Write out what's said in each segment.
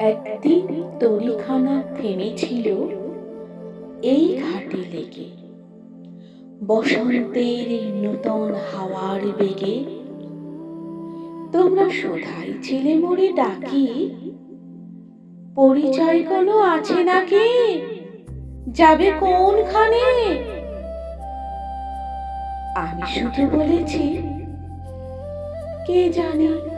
একদিন তরিখানা থেমেছিল, এই ঘাটে লেগে। বসন্তের নূতন হাওয়ার বেগে তোমরা শোধাই ছেলে মোড়ে ডাকি, পরিচয় কোনো আছে নাকি? যাবে কোনখানে? আমি শুধু বলেছি, কে জানে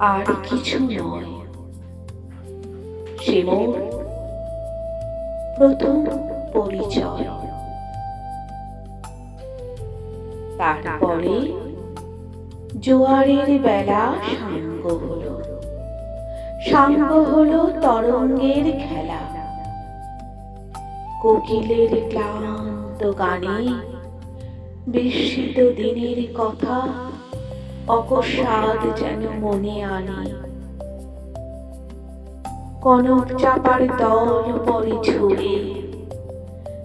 আর কিছু নয়। সে মোর প্রথম পরিচয়। তারপরে জোয়ারের বেলা সাঙ্গ হলো। সাঙ্গ হলো তরঙ্গের খেলা। কোকিলের ক্লান্ত গানে বিস্মিত দিনের কথা যেন মনে আনে। কনক চাপার দল পরে ঝুড়ে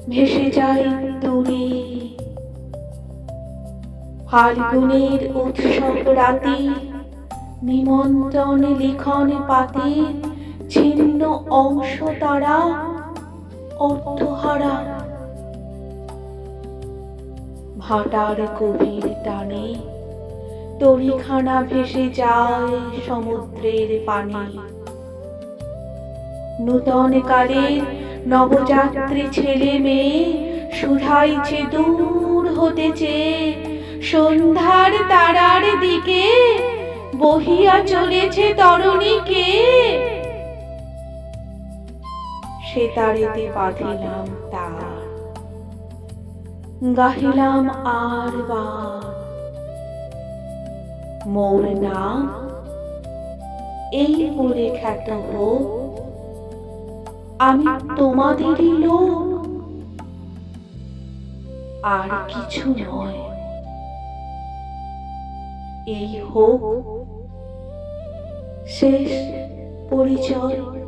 ভেসে যায় দূরে। ফাল্গুনের উৎসব রাতে নিমন্ত্রণ লিখন পাতে, ছিন্ন অংশ তারা অর্থহারা ভাটার গভীর টানে তরিখানা ভেসে যায় সমুদ্রের পানে। নূতন কালের নবযাত্রী ছেলে মেয়ে শুধাইছে দূর হতেছে, সন্ধ্যার তারার দিকে বহিয়া চলেছে তরণীকে। সে তারেতে বাঁধিলাম তার। গাহিলাম আর বার। মোর নাম এই করে খ্যাতা হোক আমি তোমাদেরই লোক। আর কিছু নয়। এই হোক, শেষ পরিচয়।